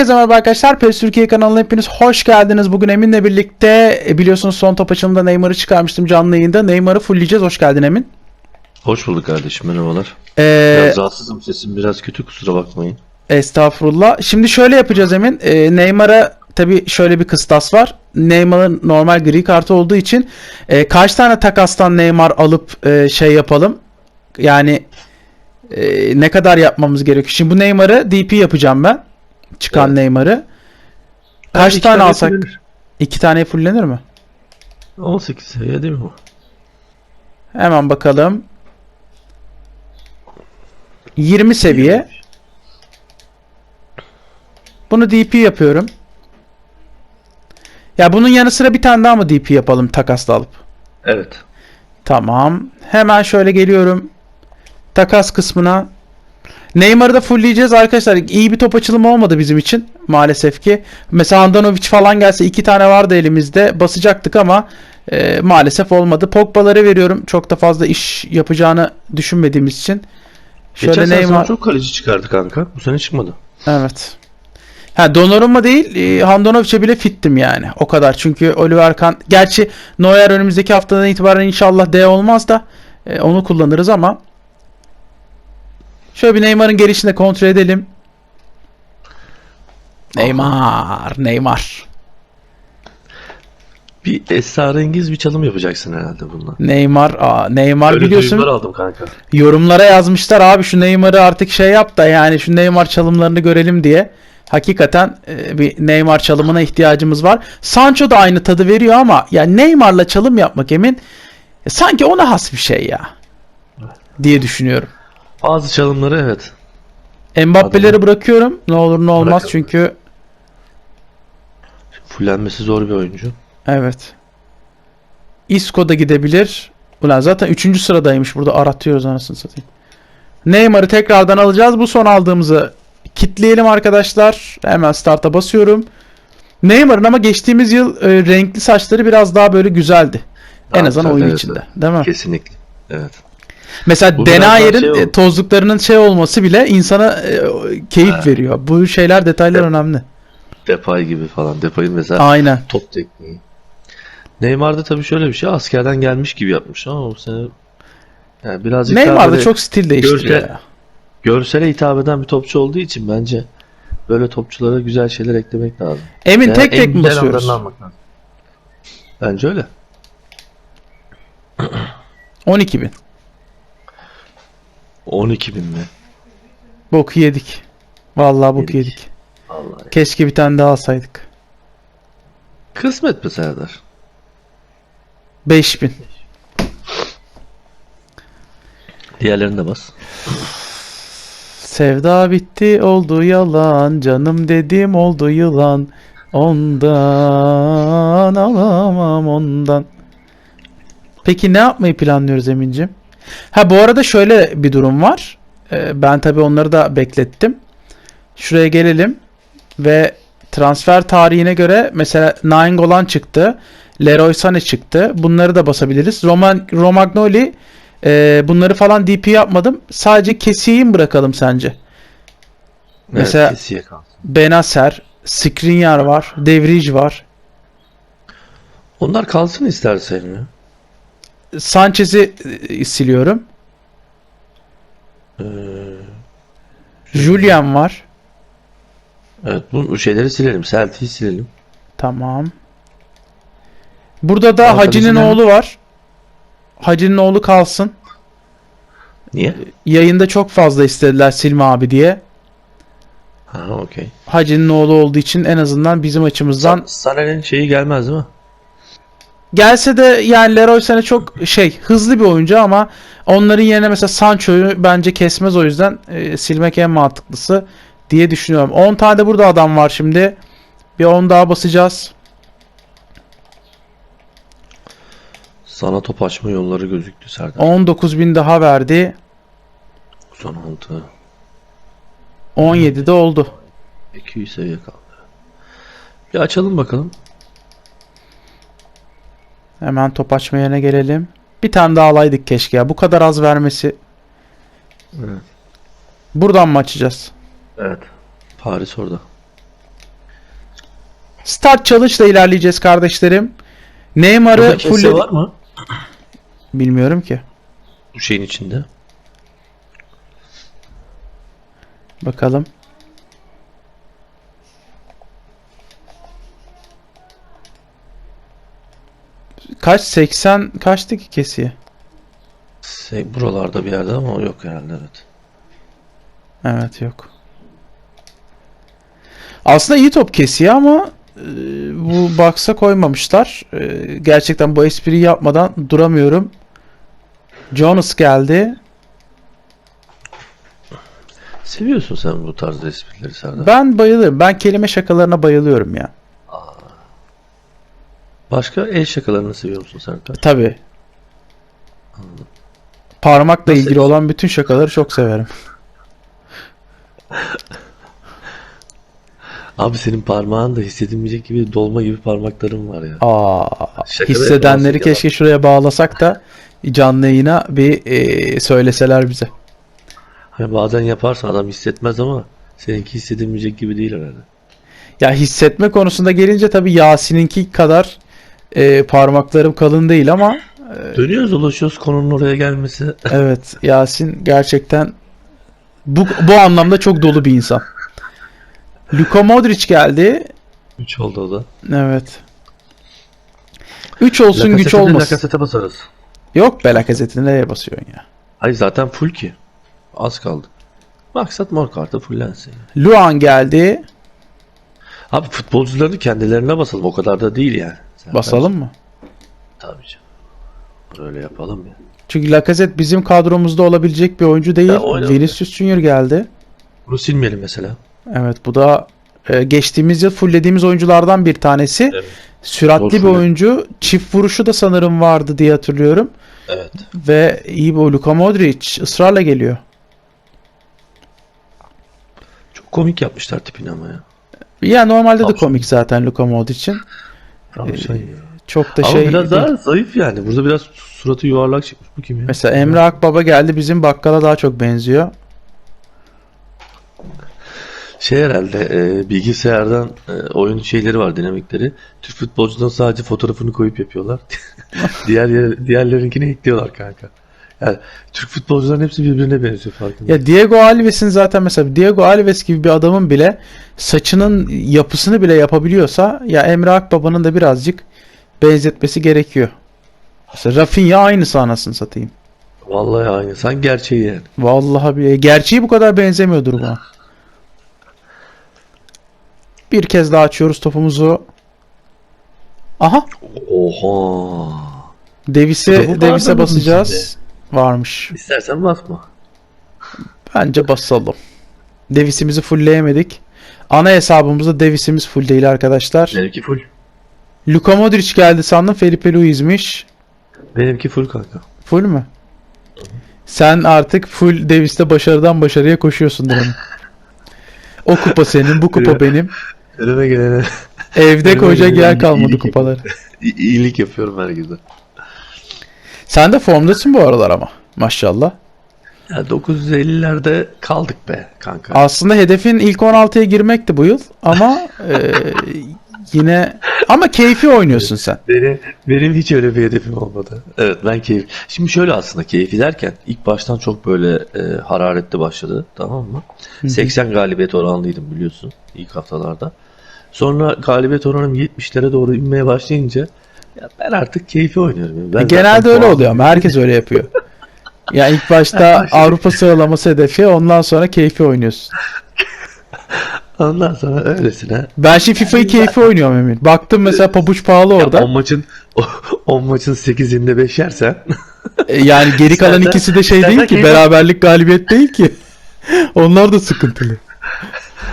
Herkese merhaba arkadaşlar. PES Türkiye kanalına hepiniz hoş geldiniz. Bugün Emin'le birlikte e, biliyorsunuz son top açılımda Neymar'ı çıkarmıştım canlı yayında. Neymar'ı fullleyeceğiz. Hoş geldin Emin. Hoş bulduk kardeşim merhabalar. Ee, Biraz rahatsızım sesim biraz kötü kusura bakmayın. estağfurullah. Şimdi şöyle yapacağız Emin. Ee, Neymar'a tabi şöyle bir kıstas var. Neymar'ın normal gri kartı olduğu için e, kaç tane takastan Neymar alıp e, şey yapalım? Yani e, ne kadar yapmamız gerekiyor? Şimdi bu Neymar'ı DP yapacağım ben. Çıkan Evet. Neymar'ı. Kaç iki tane tane alsak? fullenir. İki tane fullenir mi? 18 seviye değil mi bu? Hemen bakalım. 20 seviye. Bunu DP yapıyorum. Ya bunun yanı sıra bir tane daha mı DP yapalım takasla alıp? Evet. Tamam. Hemen şöyle geliyorum. Takas kısmına. Neymar'ı da fullleyeceğiz arkadaşlar. İyi bir top açılımı olmadı bizim için maalesef ki. Mesela Andanovic falan gelse iki tane vardı elimizde. Basacaktık ama e, maalesef olmadı. Pogba'ları veriyorum. Çok da fazla iş yapacağını düşünmediğimiz için. Şöyle Geçen Neymar. çok kaleci çıkardı kanka. Bu sene çıkmadı. Evet. Ha Donnarumma değil, e, Handanovic'e bile fittim yani. O kadar. Çünkü Oliver Kahn gerçi Neuer önümüzdeki haftadan itibaren inşallah D olmaz da e, onu kullanırız ama şöyle bir Neymar'ın gelişini kontrol edelim. Neymar, Neymar. Bir esrarengiz bir çalım yapacaksın herhalde bununla. Neymar, aa, Neymar Öyle biliyorsun duyumlar aldım kanka. yorumlara yazmışlar abi şu Neymar'ı artık şey yap da yani şu Neymar çalımlarını görelim diye. Hakikaten e, bir Neymar çalımına ihtiyacımız var. Sancho da aynı tadı veriyor ama ya Neymar'la çalım yapmak emin e, sanki ona has bir şey ya diye düşünüyorum. Bazı çalımları evet. Mbappe'leri Adamı- bırakıyorum. Ne olur ne olmaz Bırakalım. çünkü Fullenmesi zor bir oyuncu. evet. Isco da gidebilir. Ulan zaten 3. sıradaymış burada aratıyoruz anasını satayım. Neymar'ı tekrardan alacağız. Bu son aldığımızı kitleyelim arkadaşlar. Hemen start'a basıyorum. Neymar'ın ama geçtiğimiz yıl e, renkli saçları biraz daha böyle güzeldi. en Daha azından güzel, oyun evet, içinde. Değil mi? Kesinlikle. Evet. Mesela Bu Denayer'in şey tozluklarının şey olması bile insana e, keyif Ha. veriyor. Bu şeyler detaylar Evet. önemli. Depay gibi falan. Depay'ın mesela Aynen. top tekniği. Neymar'da tabii şöyle bir şey askerden gelmiş gibi yapmış ama bu sene yani birazcık daha Neymar da böyle çok stil değiştiriyor görsel- ya. görsele hitap eden bir topçu olduğu için bence böyle topçulara güzel şeyler eklemek lazım. Emin Yani tek tek mi basıyoruz? Bence öyle. 12 bin. 12 bin mi? Boku yedik. Vallahi boku Yedik. yedik. Vallahi. Keşke bir tane daha alsaydık. Kısmet be Serdar. 5000. Diğerlerini de bas. Sevda bitti oldu yalan canım dedim oldu yılan ondan alamam ondan. Peki ne yapmayı planlıyoruz Emin'cim? Ha bu arada şöyle bir durum var. Ee, ben tabii onları da beklettim. Şuraya gelelim ve transfer tarihine göre mesela Nainggolan çıktı. Leroy Sané çıktı. Bunları da basabiliriz. Roman Romagnoli e, bunları falan DP yapmadım. Sadece keseyim bırakalım sence? Mesela- evet, kalsın. Benacer, Skriniar var, Devric var. Onlar kalsın istersen ya. Sanchez'i e, siliyorum. Ee, Julian var. evet bu şeyleri silelim. Celtic'i silelim. Tamam. Burada da Arkadaşın Hacı'nın hem- oğlu var. Hacı'nın oğlu kalsın. Niye? Yayında çok fazla istediler Silme abi diye. Ha okey. Hacı'nın oğlu olduğu için en azından bizim açımızdan Sané'nin şeyi gelmez değil mi? Gelse de yani Leroy Sané çok şey hızlı bir oyuncu ama onların yerine mesela Sancho'yu bence kesmez o yüzden e, silmek en mantıklısı diye düşünüyorum. 10 tane de burada adam var şimdi. Bir 10 daha basacağız. Sana top açma yolları gözüktü Serdar. 19 bin daha verdi. Son 6. 17 de oldu. 200 seviye kaldı. Bir açalım bakalım. Hemen top açma yerine gelelim. Bir tane daha alaydık keşke ya. Bu kadar az vermesi. Evet. Buradan mı açacağız? Evet. Paris orada. Start challenge'la ilerleyeceğiz kardeşlerim. Neymar'ı full var mı? bilmiyorum ki. Bu şeyin içinde. Bakalım. Kaç 80 kaçtı ki kesiye? Şey, buralarda bir yerde ama yok herhalde evet. Evet yok. Aslında iyi top kesiyor ama e, bu box'a koymamışlar. E, gerçekten bu espriyi yapmadan duramıyorum. Jonas geldi. Seviyorsun sen bu tarz esprileri Serdar. Ben bayılırım. Ben kelime şakalarına bayılıyorum ya. Başka el şakalarını seviyor musun Serdar? Tabii. Parmakla Nasıl? ilgili olan bütün şakaları çok severim. Abi senin parmağın da hissedilmeyecek gibi dolma gibi parmakların var ya. Aa, Şaka hissedenleri keşke şuraya bağlasak da canlı yayına bir e, söyleseler bize. Hani bazen yaparsın adam hissetmez ama seninki hissedilmeyecek gibi değil herhalde. Ya hissetme konusunda gelince tabii Yasin'inki kadar e, parmaklarım kalın değil ama Dönüyoruz dolaşıyoruz konunun oraya gelmesi. evet Yasin gerçekten bu bu anlamda çok dolu bir insan. Luka Modric geldi. 3 oldu o da. Evet. 3 olsun güç Lakaset'e de olmasın. Lakaset'e basarız. Yok be Lacazette'e nereye basıyorsun ya? Hayır zaten full ki. Az kaldı. Maksat mor kartı fullensin. Luan geldi. Abi futbolcuları kendilerine basalım. O kadar da değil yani. Sen Basalım mı? Tabii canım. Böyle yapalım ya. Çünkü Lacazette bizim kadromuzda olabilecek bir oyuncu değil. Vinicius Junior geldi. Bunu silmeyelim mesela. Evet bu da e, geçtiğimiz yıl fulllediğimiz oyunculardan bir tanesi. Evet. Süratli Doğru bir söylüyorsun. oyuncu. Çift vuruşu da sanırım vardı diye hatırlıyorum. Evet. Ve iyi bir Luka Modric ısrarla geliyor. Çok komik yapmışlar tipini ama ya. Ya normalde de Tamam. komik zaten Luka Modric'in. Ramşan ya. Çok da Ama şey biraz değil. daha zayıf yani. Burada biraz suratı yuvarlak çıkmış. Bu kim ya? Mesela Emre Akbaba geldi bizim bakkala daha çok benziyor. Şey herhalde e, bilgisayardan e, oyun şeyleri var dinamikleri. Türk futbolcudan sadece fotoğrafını koyup yapıyorlar. Diğer diğerlerinkini ekliyorlar kanka. Yani Türk futbolcuların hepsi birbirine benziyor farkında. Ya Diego Alves'in zaten mesela Diego Alves gibi bir adamın bile saçının yapısını bile yapabiliyorsa ya Emre Akbaba'nın da birazcık benzetmesi gerekiyor. Mesela Rafinha aynısı anasını satayım. Vallahi aynı. Sen gerçeği yani. Vallahi bir gerçeği bu kadar benzemiyordur buna. Bir kez daha açıyoruz topumuzu. Aha, Oha. Davis'e adamın basacağız. Varmış. İstersen basma. Bence basalım. Davis'imizi fullleyemedik. Ana hesabımızda Davis'imiz full değil arkadaşlar. Benimki full. Luka Modric geldi sandım. Felipe Luis'miş. Benimki full kanka. Full mü? Sen artık full Davis'te başarıdan başarıya koşuyorsun derim. O kupa senin, bu kupa benim. Önüme gelene Evde koyacak yer iyilik kalmadı yapıyorum. kupaları. iyilik yapıyorum herkese. Sen de formdasın bu aralar ama. Maşallah. Ya 950'lerde kaldık be kanka. Aslında hedefin ilk 16'ya girmekti bu yıl ama e, yine ama keyfi oynuyorsun sen. Benim, benim hiç öyle bir hedefim olmadı. Evet ben keyif. Şimdi şöyle aslında keyfi derken ilk baştan çok böyle e, hararetli başladı tamam mı? 80 galibiyet oranlıydım biliyorsun ilk haftalarda. Sonra galibiyet oranım 70'lere doğru inmeye başlayınca ya ben artık keyfi oynuyorum. Yani. Ben E, Genelde öyle oluyor ama herkes öyle yapıyor. Ya ilk başta Avrupa sıralaması hedefi ondan sonra keyfi oynuyorsun. Ondan sonra öylesine. Ben şimdi FIFA'yı keyfi oynuyorum Emin. Baktım mesela pabuç pahalı Ya orada. 10 maçın 10 maçın 8'inde 5 yersen E, Yani geri kalan İstersen- ikisi de şey değil ki. keyif- Beraberlik galibiyet değil ki. Onlar da sıkıntılı.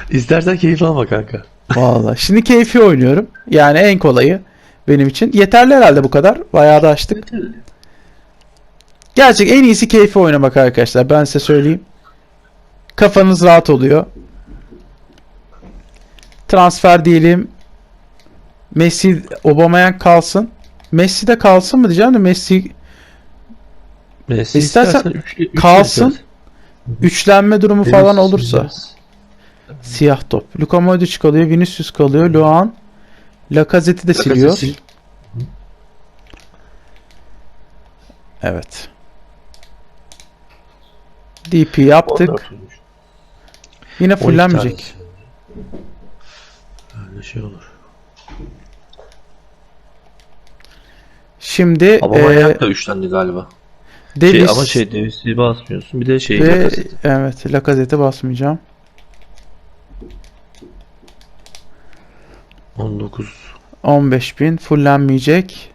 istersen keyif alma kanka. Vallahi. Şimdi keyfi oynuyorum. Yani en kolayı benim için. Yeterli herhalde bu kadar. Bayağı da açtık. Gerçek en iyisi keyfi oynamak arkadaşlar. Ben size söyleyeyim. Kafanız rahat oluyor. Transfer diyelim. Messi Aubameyang kalsın. Messi de kalsın mı diyeceğim de Messi Messi İstersen istersen üç- üç kalsın. istersen. üçlenme durumu Benim falan olursa. Siyah top. Luka Modric kalıyor. Vinicius kalıyor. Luan. Lacazette'i de Lacazette siliyor. sil. Evet. DP yaptık. 14 olmuş. Yine 12 fullenmeyecek. Öyle şey olur. Şimdi Ama e, da üçlendi galiba. Davis Şey, ama şey Davis'i basmıyorsun. Bir de şey ve Lacazette. evet Lacazette'e basmayacağım. 19 15.000 fullenmeyecek.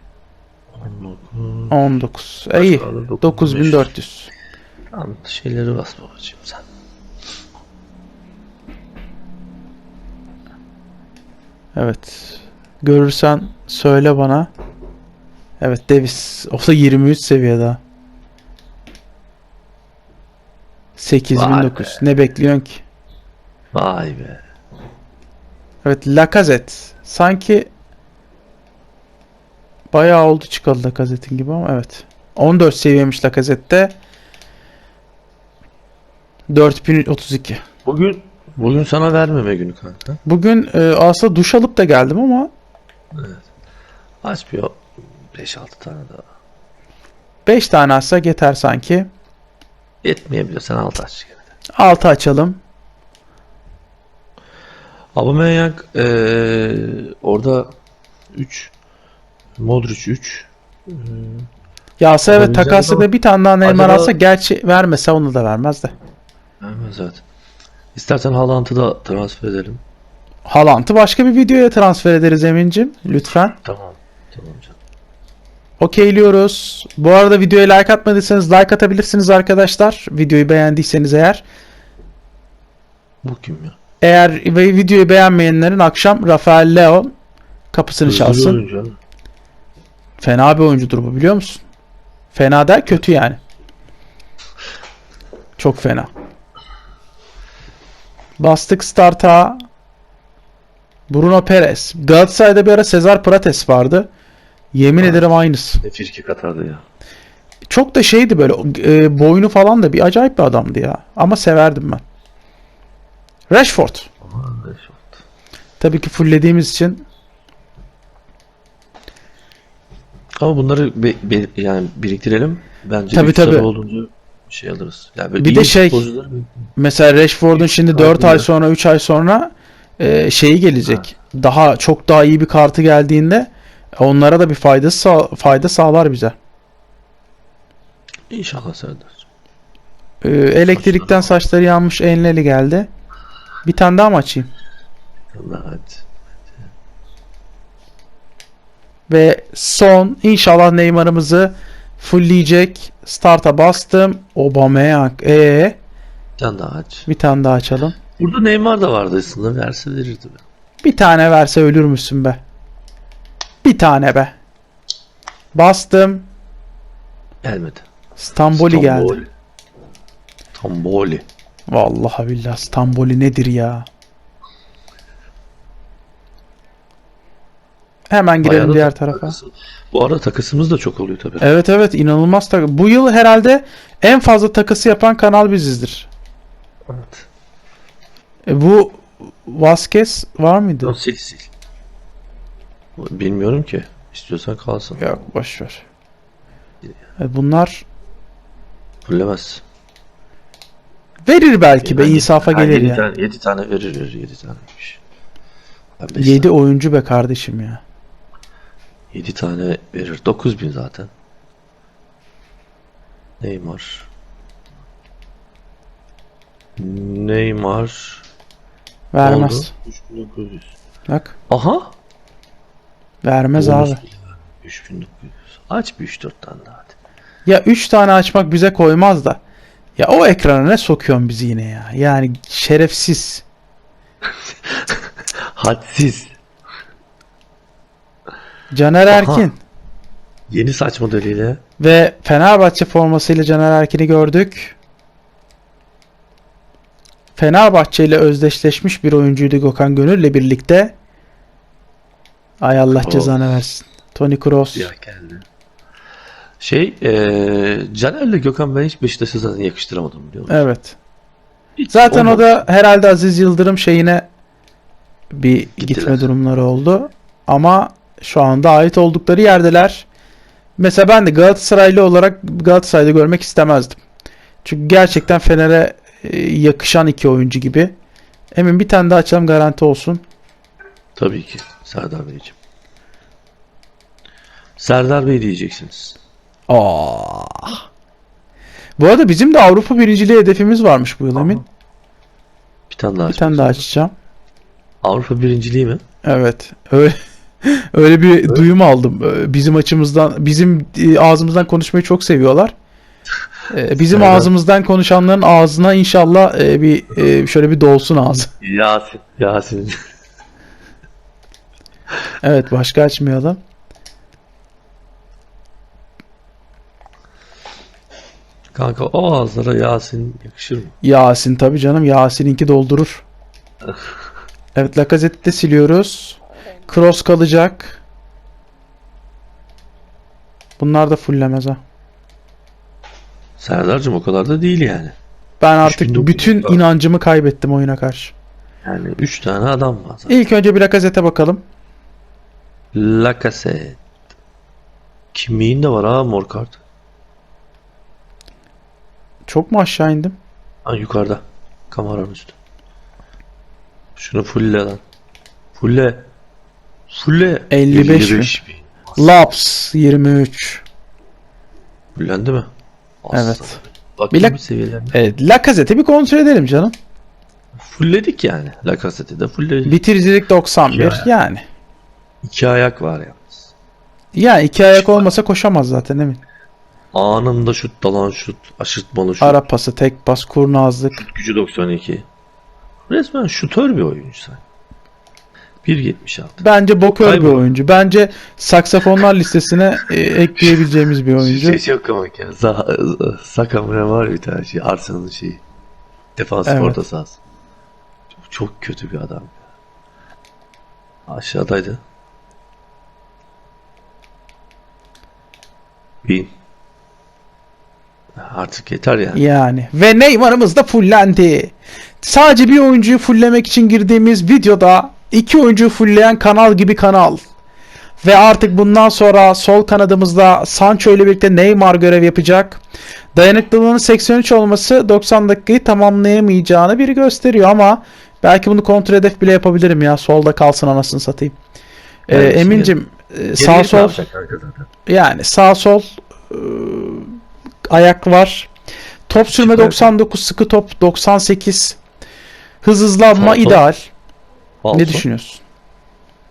19 19. E, iyi. kaldı? 9400. Tamam şeyleri bas babacığım sen. Evet. Görürsen söyle bana. Evet Davis. O da 23 seviyede. 8900. Ne bekliyorsun ki? Vay be. Evet Lacazette. Sanki bayağı oldu çıkalı Lacazette'in gibi ama evet. 14 seviyemiş Lacazette'de. 4032. Bugün bugün sana vermeme günü kanka. Bugün e, aslında duş alıp da geldim ama Aç bir 5-6 tane daha. 5 tane açsak yeter sanki. Yetmeyebilir sen 6 aç gene. 6 açalım. Aubameyang eee orada 3 Modric 3 Yasa evet Alabileceğim takası ama da bir tane daha Neymar acaba- alsa gerçi vermese onu da vermez de. Vermez zaten. İstersen Haaland'ı da transfer edelim. Haaland'ı başka bir videoya transfer ederiz Emin'cim. Lütfen. Tamam. Tamam canım. Okeyliyoruz. Bu arada videoya like atmadıysanız like atabilirsiniz arkadaşlar. Videoyu beğendiyseniz eğer. Bu kim ya? Eğer ve videoyu beğenmeyenlerin akşam Rafael Leo kapısını Hızlı çalsın. oyuncu. Fena bir oyuncudur bu biliyor musun? Fena der kötü yani. Çok fena. Bastık start'a. Bruno Perez. Galatasaray'da bir ara Cesar Prates vardı. Yemin Ha. ederim aynısı. Ne firki atardı ya. Çok da şeydi böyle e, boynu falan da bir acayip bir adamdı ya. Ama severdim ben. Rashford. Tabii ki fulllediğimiz için Ama bunları be- be- yani biriktirelim. Bence Tabii, tabii. olunca şey alırız. Yani Bir de şey- Mesela Rashford'un şimdi 4 ay sonra 3 ay sonra e, şeyi gelecek. Daha çok daha iyi bir kartı geldiğinde onlara da bir faydası sağ- fayda sağlar bize. İnşallah Serdar. E, elektrikten saçları yanmış Enleli geldi. Bir tane daha mı açayım? Allah hadi. Ve son inşallah Neymar'ımızı fullleyecek. Start'a bastım. Aubameyang. E Bir tane daha aç. bir tane daha açalım. Burada Neymar da vardı aslında. Verse verirdi be. Bir tane verse ölür müsün be? Bir tane be. Bastım. Gelmedi. Stamboli geldi. Stamboli. Vallahi billahi Stamboli nedir ya? Hemen girelim Bayağı diğer tarafa. takısı- Bu arada takısımız da çok oluyor tabii. Evet evet inanılmaz tak. Bu yıl herhalde en fazla takısı yapan kanal bizizdir. Evet. E, bu Vasquez var mıydı? Yok, sil sil. Bilmiyorum ki. İstiyorsan kalsın. Yok boş ver. E, bunlar Fullemez. Verir belki be insafa Ha, gelir yedi ya. Tane, 7 tane verir verir 7 taneymiş. 7 oyuncu be kardeşim ya. 7 tane verir. 9000 zaten. Neymar. Neymar. Vermez. Oldu. 3900. Bak Aha. vermez Bonus abi. bile vermiyor. 3900. Aç bir 3-4 tane daha hadi. Ya 3 tane açmak bize koymaz da. Ya o ekrana ne sokuyorsun bizi yine ya? Yani şerefsiz. Hadsiz. Caner Aha. Erkin Yeni saç modeliyle. ve Fenerbahçe formasıyla Caner Erkin'i gördük. Fenerbahçe ile özdeşleşmiş bir oyuncuydu Gökhan Gönül'le birlikte. Ay Allah cezanı versin. Toni Kroos. Ya geldi. Şey, eee Caner'le Gökhan ben hiç Beşiktaş'a zaten yakıştıramadım biliyor musun? Evet. Hiç Zaten o olmadı. da herhalde Aziz Yıldırım şeyine bir Gittiler. gitme durumları oldu. ama şu anda ait oldukları yerdeler. Mesela ben de Galatasaraylı olarak Galatasaray'da görmek istemezdim. Çünkü gerçekten Fener'e e, yakışan iki oyuncu gibi. Emin bir tane daha açalım garanti olsun. Tabii ki Serdar Beyciğim. Serdar Bey diyeceksiniz. Aa. Bu arada bizim de Avrupa birinciliği hedefimiz varmış bu yıl Emin. Bir tane daha Bir tane daha açacağım. Avrupa birinciliği mi? Evet. Öyle öyle bir duyum aldım. Ee, Bizim açımızdan, bizim e, ağzımızdan konuşmayı çok seviyorlar. Ee, Bizim Serdar. ağzımızdan konuşanların ağzına inşallah e, bir e, şöyle bir dolsun ağzı. Yasin. Yasin. Evet, başka açmayalım. Kanka o ağızlara Yasin yakışır mı? Yasin tabii canım. Yasin'inki doldurur. Evet, Lacazette'i de siliyoruz. Cross kalacak. Bunlar da fullemez ha. Serdar'cığım o kadar da değil yani. Ben artık 3900 bütün var. inancımı kaybettim oyuna karşı. Yani 3 tane adam var zaten. İlk önce bir Lacazette'e bakalım. Lacazette. Kimliğin de var ha mor kart. Çok mu aşağı indim? Ha yukarıda. Kameranın üstü. Şunu fulle lan. Fulle. Fulle. 55 mi? bin. Laps 23. Fullendi mi? Evet. Bakayım Bir bir seviyelerine. Evet, Lacazette'i bir kontrol edelim canım. Fulledik yani. Lacazette'i de fullledik. Bitiricilik 91 Ya. yani. İki ayak var yalnız. Yani iki ayak olmasa koşamaz zaten emin. Anında şut, dalan şut, aşırtmalı şut. Ara pası, tek pas, kurnazlık. Gücü 92. Resmen şutör bir oyuncu sen. 1.76. Bence bokör bir Kaybol. oyuncu. Bence saksafonlar listesine e, ekleyebileceğimiz bir oyuncu. Şey çok komik ya. Sa Sakamura var bir tane şey. Arsenal'ın şeyi. Defans Evet. orta sahası. Çok, çok kötü bir adam. Aşağıdaydı. Bin. Artık yeter yani. Yani. Ve Neymar'ımız da fullendi. Sadece bir oyuncuyu fullemek için girdiğimiz videoda iki oyuncuyu fullleyen kanal gibi kanal. Ve artık bundan sonra sol kanadımızda Sancho ile birlikte Neymar görev yapacak. Dayanıklılığının 83 olması 90 dakikayı tamamlayamayacağını biri gösteriyor ama belki bunu kontrol hedef bile yapabilirim ya. Solda kalsın anasını satayım. Ee, Evet, Emin'cim e, sağ sol yani sağ sol e, ayak var. Top sürme Süper. 99, sıkı top 98. Hız hızlanma Falso. ideal. Falso, Ne düşünüyorsun?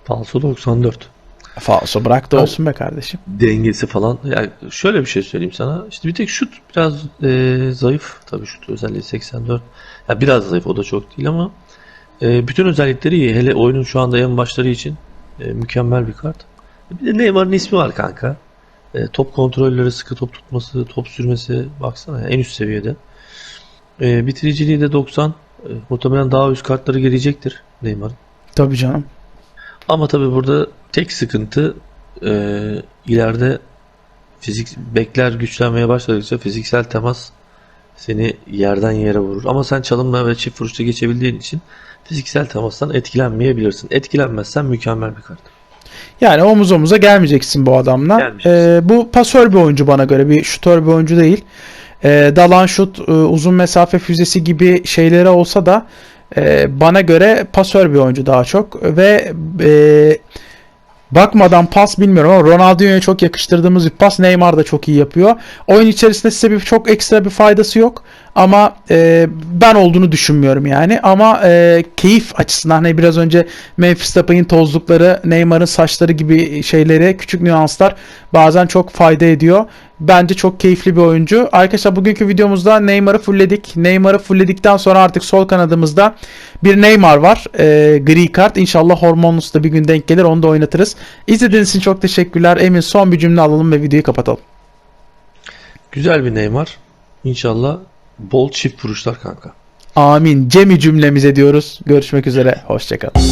Falso 94. Falso bırak da olsun be kardeşim. dengesi falan. Yani şöyle bir şey söyleyeyim sana. İşte bir tek şut biraz e, zayıf. Tabii şut özelliği 84. Ya biraz zayıf o da çok değil ama e, bütün özellikleri iyi. Hele oyunun şu anda en başları için e, mükemmel bir kart. Bir de Neymar'ın ismi var kanka. E, top kontrolleri, sıkı top tutması, top sürmesi baksana ya, en üst seviyede. E, bitiriciliği de 90. E, muhtemelen daha üst kartları gelecektir Neymar'ın. Tabii canım. Ama tabii burada tek sıkıntı e, ileride fizik bekler güçlenmeye başladıkça fiziksel temas seni yerden yere vurur. Ama sen çalımla ve çift vuruşta geçebildiğin için fiziksel temastan etkilenmeyebilirsin. Etkilenmezsen mükemmel bir kart. Yani omuz omuza gelmeyeceksin bu adamla. Gelmeyeceksin. Ee, bu pasör bir oyuncu bana göre. Bir şutör bir oyuncu değil. Ee, dalan şut, e, uzun mesafe füzesi gibi şeyleri olsa da e, bana göre pasör bir oyuncu daha çok. Ve e, bakmadan pas bilmiyorum ama Ronaldinho'ya çok yakıştırdığımız bir pas Neymar da çok iyi yapıyor. Oyun içerisinde size bir çok ekstra bir faydası yok. Ama e, ben olduğunu düşünmüyorum yani. Ama e, keyif açısından hani biraz önce Memphis Depay'ın tozlukları, Neymar'ın saçları gibi şeylere küçük nüanslar bazen çok fayda ediyor. Bence çok keyifli bir oyuncu. Arkadaşlar bugünkü videomuzda Neymar'ı fullledik. Neymar'ı fullledikten sonra artık sol kanadımızda bir Neymar var. E, gri kart. İnşallah hormonlusu da bir gün denk gelir. Onu da oynatırız. İzlediğiniz için çok teşekkürler. Emin son bir cümle alalım ve videoyu kapatalım. Güzel bir Neymar. İnşallah Bol çift vuruşlar kanka. Amin. Cemi cümlemize diyoruz. Görüşmek üzere. Hoşçakalın.